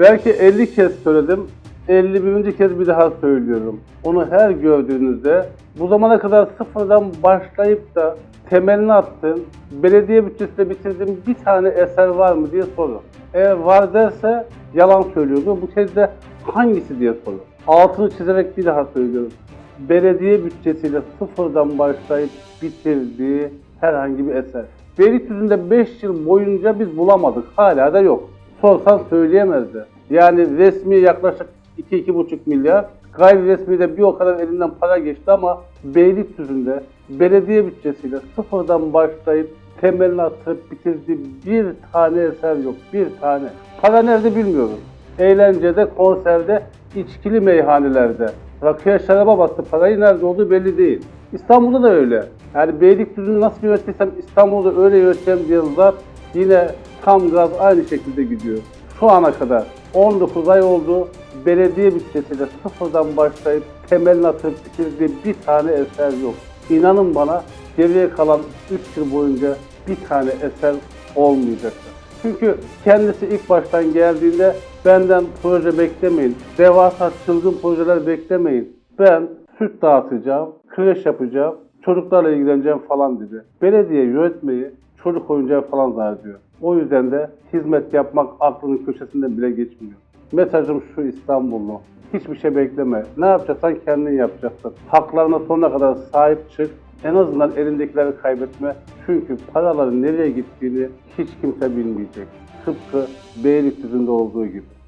Belki 50 kez söyledim. 51. kez bir daha söylüyorum. Onu her gördüğünüzde bu zamana kadar sıfırdan başlayıp da temelini attığın, belediye bütçesiyle bitirdiğin bir tane eser var mı diye sorun. Eğer var derse yalan söylüyordu. Bu kez de hangisi diye sorun. Altını çizerek bir daha söylüyorum. Belediye bütçesiyle sıfırdan başlayıp bitirdiği herhangi bir eser. Beylikdüzü'nde 5 yıl boyunca biz bulamadık. Hala da yok. Sorsan söyleyemezdi. Yani resmi yaklaşık 2-2,5 milyar. Gayri resmi de bir o kadar elinden para geçti ama Beylikdüzü'nde belediye bütçesiyle sıfırdan başlayıp temelini attırıp bitirdiği bir tane eser yok. Bir tane. Para nerede bilmiyoruz. Eğlencede, konserde, içkili meyhanelerde. Rakıya şaraba bastı. Parayı nerede olduğu belli değil. İstanbul'da da öyle. Yani Beylikdüzü'nü nasıl yönettiysem İstanbul'da öyle yöneteceğim diye yine tam gaz aynı şekilde gidiyor. Şu ana kadar 19 ay oldu. Belediye bütçesiyle sıfırdan başlayıp temelini atıp bitirdiği bir tane eser yok. İnanın bana geriye kalan 3 yıl boyunca bir tane eser olmayacaktır. Çünkü kendisi ilk baştan geldiğinde benden proje beklemeyin, devasa çılgın projeler beklemeyin. Ben süt dağıtacağım, kreş yapacağım, çocuklarla ilgileneceğim falan dedi. Belediye yönetmeyi çocuk oyuncağı falan zannediyor. O yüzden de hizmet yapmak aklının köşesinden bile geçmiyor. Mesajım şu İstanbullu. Hiçbir şey bekleme. Ne yapacaksan kendin yapacaksın. Haklarına sonuna kadar sahip çık. En azından elindekileri kaybetme. Çünkü paraların nereye gittiğini hiç kimse bilmeyecek. Tıpkı Beylikdüzü'nde olduğu gibi.